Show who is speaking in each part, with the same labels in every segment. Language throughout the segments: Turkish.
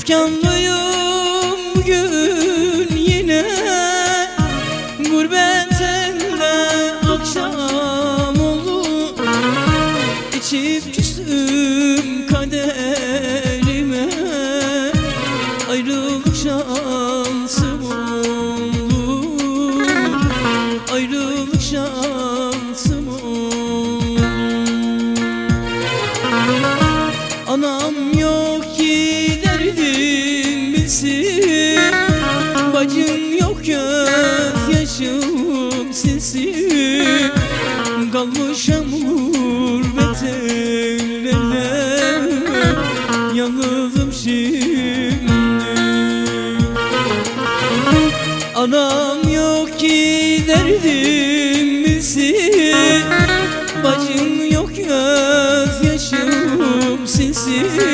Speaker 1: Efkanlıyım bugün yine Gurbet akşam oldu. İçip küstüm kaderime Ayrılık bilsin Bacım yok göz yaşım silsin Kalmışam gurbet ellerde Yalnızım şimdi. Anam yok ki derdim bilsin. Bacım yok göz yaşım silsin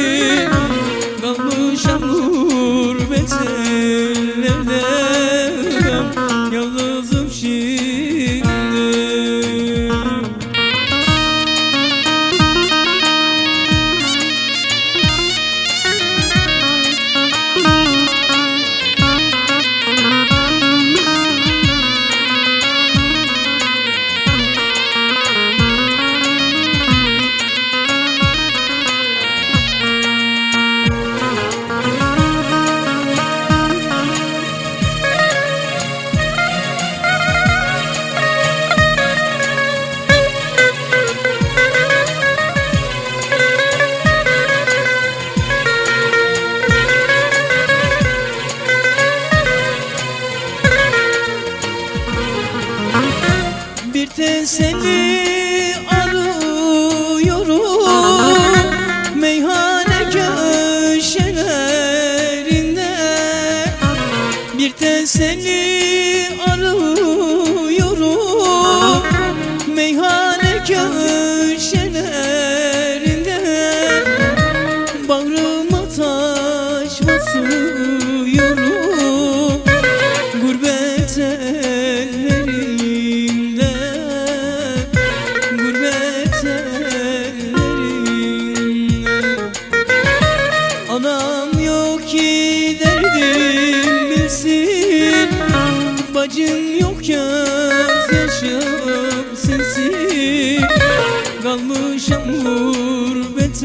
Speaker 1: Bir teselli Anam yok ki derdim bilsin. Bacım yok göz yaşım silsin Kalmışam gurbet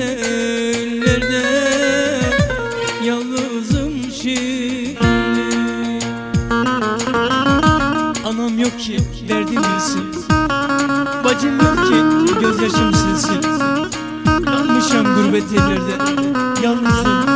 Speaker 1: gurbet Yalnızım